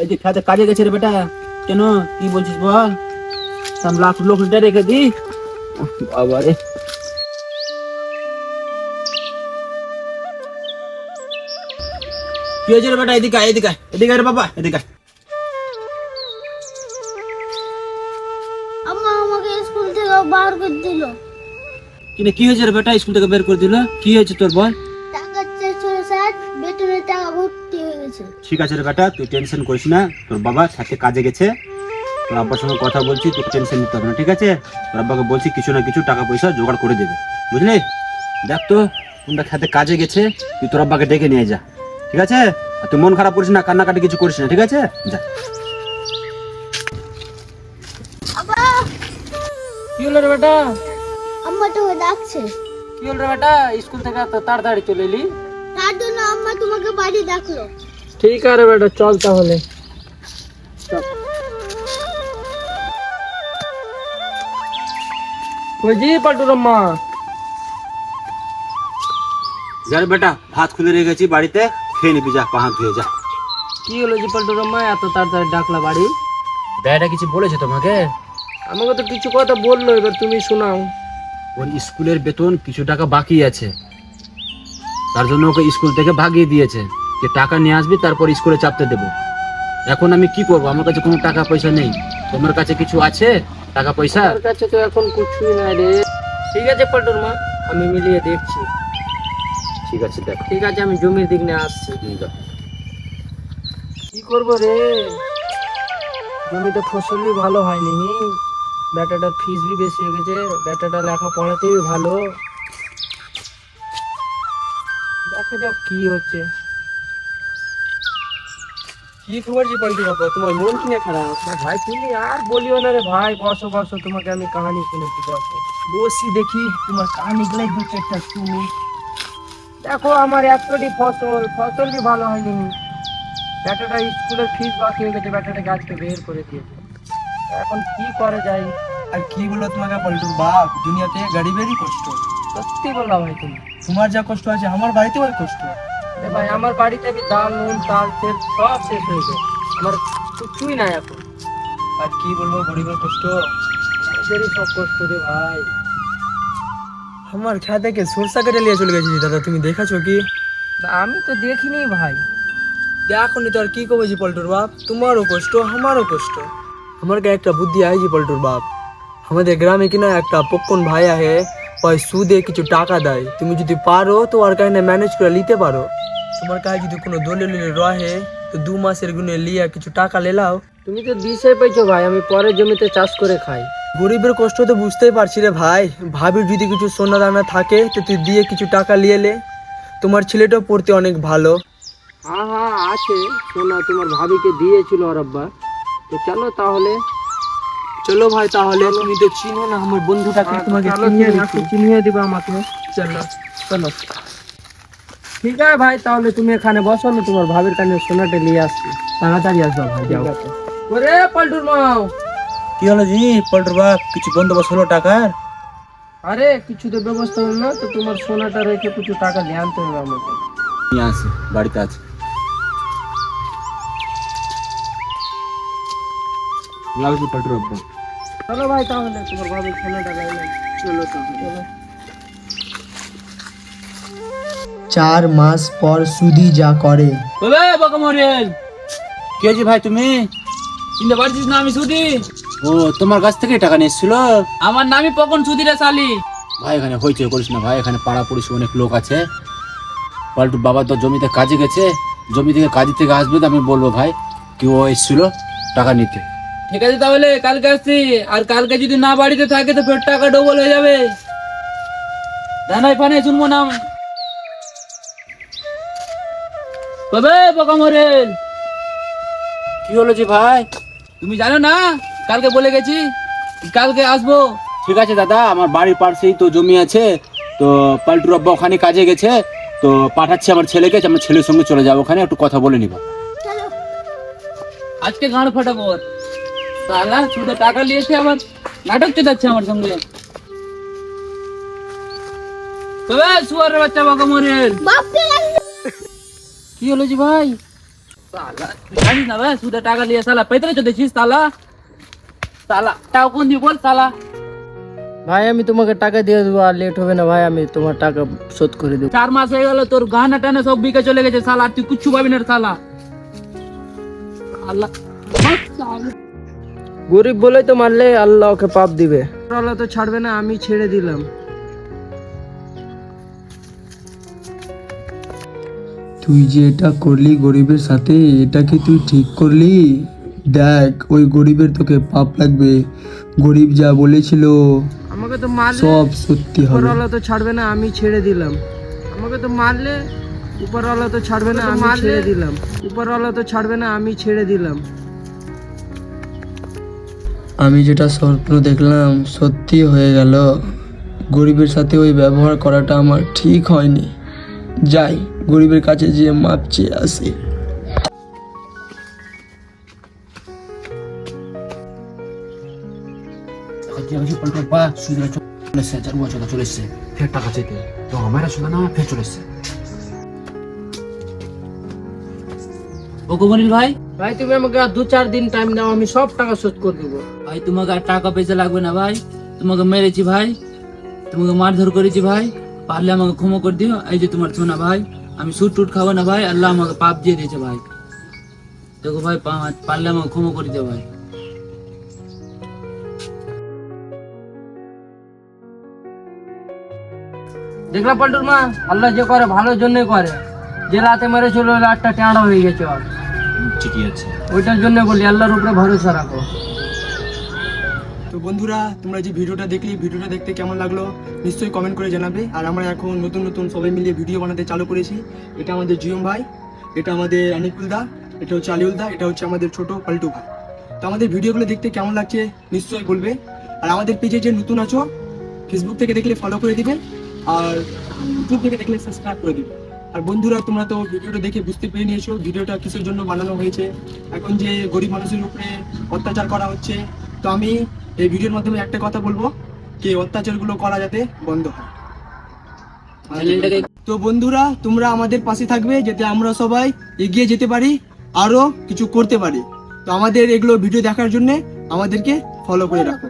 এই যে খেতে কাজে গেছে রে বেটা। কেন? কি বলছিস বল? লাখ লোক রেখে দি। বাবা রে। কি হয়েছে রে বেটা? এদিকে এদিকে এদিকে রে বাবা এদিকে। আম্মা আমাকে স্কুল থেকে বার করে দিল। কিনে কি হয়েছে রে বেটা? স্কুল থেকে বের করে দিল। কি হয়েছে তোর বল? টাকা চারশো ষাট বেতনের টাকা ভর্তি হয়ে গেছে ঠিক আছে রে বেটা তুই টেনশন করিস না। তোর বাবা সাথে কাজে গেছে। তোর আব্বার সঙ্গে কথা বলছি তোর টেনশন নিতে হবে না ঠিক আছে? তোর আব্বাকে বলছি কিছু না কিছু টাকা পয়সা জোগাড় করে দেবে। বুঝলি? দেখ তো কোনটা খেতে কাজে গেছে তুই তোর আব্বাকে ডেকে নিয়ে যা। ঠিক আছে? আর তুই মন খারাপ করিস না কান্নাকাটি কিছু করিস না ঠিক আছে? যা। কি হলো রে বেটা? আম্মা তোকে ডাকছে। কি হলো রে বেটা? স্কুল থেকে এত তাড়াতাড়ি চলে এলি? তার জন্য আম্মা তোমাকে বাড়ি ডাকলো। ঠিক আছে বেটা চল তাহলে। বুঝি পাল্টুর মা যা রে বেটা ভাত খুলে রেখে গেছি বাড়িতে খেয়ে নিবি যা পাহাড় ধুয়ে যা। কি হলো জি পাল্টুর মা এত তাড়াতাড়ি ডাকলা বাড়ি? বেটা কিছু বলেছে তোমাকে? আমাকে তো কিছু কথা বলল এবার তুমি শোনাও। ওর স্কুলের বেতন কিছু টাকা বাকি আছে। তার জন্য ওকে স্কুল থেকে ভাগিয়ে দিয়েছে। যে টাকা নিয়ে আসবি তারপর স্কুলে চাপতে দেবো। এখন আমি কি করব? আমার কাছে কোনো টাকা পয়সা নেই। তোমার কাছে কিছু আছে? টাকা পয়সা? তার কাছে তো এখন কিছুই নাই রে। ঠিক আছে পাল্টুর মা আমি মিলিয়ে দেখছি। ঠিক আছে দেখ। ঠিক আছে আমি জমির দিক নিয়ে আসছি। কি করব রে? জমিতে ফসলই ভালো হয়নি। ব্যাটাটার ফিস বি বেশি হয়ে গেছে ব্যাটাটা লেখা পড়াতেই ভালো। দেখা যাক কি হচ্ছে। কি খবর বাবা? তোমার মন কিনে খারাপ? ভাই তুমি আর বলিও না রে ভাই বসো বসো তোমাকে আমি কাহানি শুনেছি বসো। বসি দেখি তোমার কাহানি গুলাই দু চারটা শুনি। দেখো আমার একটি ফসল ফসল কি ভালো হয়নি। ব্যাটাটা স্কুলের ফিস বাকি হয়ে গেছে ব্যাটাটাকে আজকে বের করে দিয়েছে। এখন কি করে যাই? আর কি বলো তোমাকে পল্টুর বাপ দুনিয়াতে গরিবেরই কষ্ট। সত্যি বললাম ভাই তুমি। তোমার যা কষ্ট আছে আমার বাড়িতেও ওই কষ্ট। ভাই আমার বাড়িতে আমি ডাল নুন চাল তেল সব শেষ হয়ে যায়। আমার কিছুই নাই এখন। আর কি বলব গরিবের কষ্ট। এদেরই সব কষ্ট রে ভাই। আমার খেয়া থেকে সরষা কেটে নিয়ে চলে গেছি দাদা তুমি দেখেছ কি? আমি তো দেখিনি ভাই। দেখো নি তো আর কি কবেছি পল্টুর বাপ তোমারও কষ্ট আমারও কষ্ট। আমার কাছে একটা বুদ্ধি আইজি পল্টুর বাপ। আমাদের গ্রামে কিনা একটা পক্কন ভাই আহে ওই সুদে কিছু টাকা দেয়। তুমি যদি পারো তো ওর কাছে ম্যানেজ করে নিতে পারো। তোমার কাছে যদি কোনো দলিল রহে তো দু মাসের গুনে লিয়া কিছু টাকা লেলাও তুমি তো দিশাই পাইছো ভাই আমি পরের জমিতে চাষ করে খাই। গরিবের কষ্ট তো বুঝতেই পারছি রে ভাই। ভাবির যদি কিছু সোনা দানা থাকে তো তুই দিয়ে কিছু টাকা নিয়ে লে। তোমার ছেলেটাও পড়তে অনেক ভালো। হ্যাঁ হ্যাঁ আছে। সোনা তোমার ভাবিকে দিয়েছিল ওর আব্বা। তো চলো তাহলে চলো ভাই তাহলে তুমি তো চিনো না আমার বন্ধুটাকে তোমাকে চিনিয়ে দিচ্ছি। চিনিয়ে দিবে আমাকে। চলো চলো। ঠিক আছে ভাই তাহলে তুমি এখানে বসো না তোমার ভাবির কানে সোনাটা নিয়ে আসছি। তাড়াতাড়ি আসবা ভাই যাও। ওরে পাল্টুর মাও। কি হলো জি পল্টুর বাপ কিছু বন্দোবস্ত হলো টাকার? আরে কিছু তো ব্যবস্থা হলো না তো তোমার সোনাটা রেখে কিছু টাকা দিয়ে আনতে হবে আমাকে। নিয়ে আসি বাড়িতে আছে। লাগছে পল্টুর আব্বা চলো ভাই তাহলে তোমার ভাবির সোনাটা লাইলাম চলো তাহলে। চার মাস পর সুদি যা করে। ওরে বকমরেল কি হয়েছে ভাই তুমি? চিনতে পারছিস না আমি সুদি ও তোমার কাছ থেকে টাকা নিয়ে এসেছিল আমার নামই পকন সুদিরা সালি ভাই এখানে হইচই করিস না ভাই এখানে পাড়া পড়িস অনেক লোক আছে। পাল্টু বাবা তো জমিতে কাজে গেছে জমি থেকে কাজে থেকে আসবে তো আমি বলব ভাই কি ও এসেছিল টাকা নিতে। ঠিক আছে তাহলে কালকে আসছি। আর কালকে যদি না বাড়িতে থাকে তো ফের টাকা ডবল হয়ে যাবে। জানাই ফানে শুনব না তবে বকামরেল কি হলো যে ভাই? তুমি জানো না? কালকে বলে গেছি কালকে আসব। ঠিক আছে দাদা আমার বাড়ির পাশেই তো জমি আছে। তো পাল্টুর আব্বা ওখানে কাজে গেছে। তো পাঠাচ্ছি আমার ছেলেকে আমার ছেলের সঙ্গে চলে যাব ওখানে একটু কথা বলে নিব। আজকে গাঁড় ফাটাবো। সালা শুধু টাকা নিয়েছে আবার নাটক চেতাচ্ছে আমার সঙ্গে তবে শুয়ারের বাচ্চা বাবা মরেল বাপকে কি হলো জি ভাই সালা তুই জানিস না ভাই সুদে টাকা নিয়ে সালা পেতরে চলেছিস সালা সালা টাকা কোন দিয়ে বল সালা ভাই আমি তোমাকে টাকা দিয়ে দেবো আর লেট হবে না ভাই আমি তোমার টাকা শোধ করে দেবো চার মাস হয়ে গেল তোর গহনা টানে সব বিকে চলে গেছে সালা আর তুই কিচ্ছু পাবি না রে সালা আল্লাহ গরিব বলে তো মারলে আল্লাহ ওকে পাপ দিবে। আল্লাহ তো ছাড়বে না আমি ছেড়ে দিলাম। তুই যে এটা করলি গরিবের সাথে এটা কি তুই ঠিক করলি? দেখ ওই গরিবের তোকে পাপ লাগবে। গরিব যা বলেছিল আমাকে তো মারলে সব সত্যি হবে। উপরওয়ালা তো ছাড়বে না আমি ছেড়ে দিলাম। আমাকে তো মারলে উপরওয়ালা তো ছাড়বে না আমি ছেড়ে দিলাম। উপরওয়ালা তো ছাড়বে না আমি ছেড়ে দিলাম। আমি যেটা স্বপ্ন দেখলাম সত্যি হয়ে গেল। গরিবের সাথে ওই ব্যবহার করাটা আমার ঠিক হয়নি। যাই, গরিবের কাছে যেয়ে মাপ চেয়ে আসি। ভাই? ভাই তুমি আমাকে আর দু চার দিন টাইম দাও আমি সব টাকা শোধ করে দেবো। ভাই তোমাকে আর টাকা পয়সা লাগবে না ভাই। তোমাকে মেরেছি ভাই। তোমাকে মারধর করেছি ভাই। পারলে আমাকে ক্ষমা করে দিও। এই যে তোমার সোনা ভাই আমি সুট টুট খাব না ভাই। আল্লাহ আমাকে পাপ দিয়ে দিয়েছে ভাই। দেখো ভাই পারলে আমাকে ক্ষমা করে দিও ভাই। দেখলা পাল্টুর মা আল্লাহ যে করে ভালোর জন্যই করে। যে রাতে মেরেছিল রাতটা টেঁড়া হয়ে গেছে ওর ঠিকই আছে। ওইটার জন্য বলি আল্লাহর উপরে ভরসা রাখো। তো বন্ধুরা তোমরা যে ভিডিওটা দেখলি ভিডিওটা দেখতে কেমন লাগল নিশ্চয়ই কমেন্ট করে জানাবে। আর আমরা এখন নতুন নতুন সবাই মিলিয়ে ভিডিও বানাতে চালু করেছি। এটা আমাদের জিয়ম ভাই এটা আমাদের অনিকুল দা এটা হচ্ছে আলিউল দা এটা হচ্ছে আমাদের ছোট পাল্টু ভাই। তো আমাদের ভিডিওগুলো দেখতে কেমন লাগছে নিশ্চয়ই বলবে। আর আমাদের পেজে যে নতুন আছো ফেসবুক থেকে দেখলে ফলো করে দিবেন আর ইউটিউব থেকে দেখলে সাবস্ক্রাইব করে দিবেন। আর বন্ধুরা তোমরা তো ভিডিওটা দেখে বুঝতে পেরে নিয়েছো ভিডিওটা কিসের জন্য বানানো হয়েছে। এখন যে গরিব মানুষের উপরে অত্যাচার করা হচ্ছে তো আমি এই ভিডিওর মাধ্যমে একটা কথা বলব যে অত্যাচারগুলো করা যাতে বন্ধ হয়। তো বন্ধুরা তোমরা আমাদের পাশে থাকবে যাতে আমরা সবাই এগিয়ে যেতে পারি আরও কিছু করতে পারি। তো আমাদের এগুলো ভিডিও দেখার জন্য আমাদেরকে ফলো করে রাখো।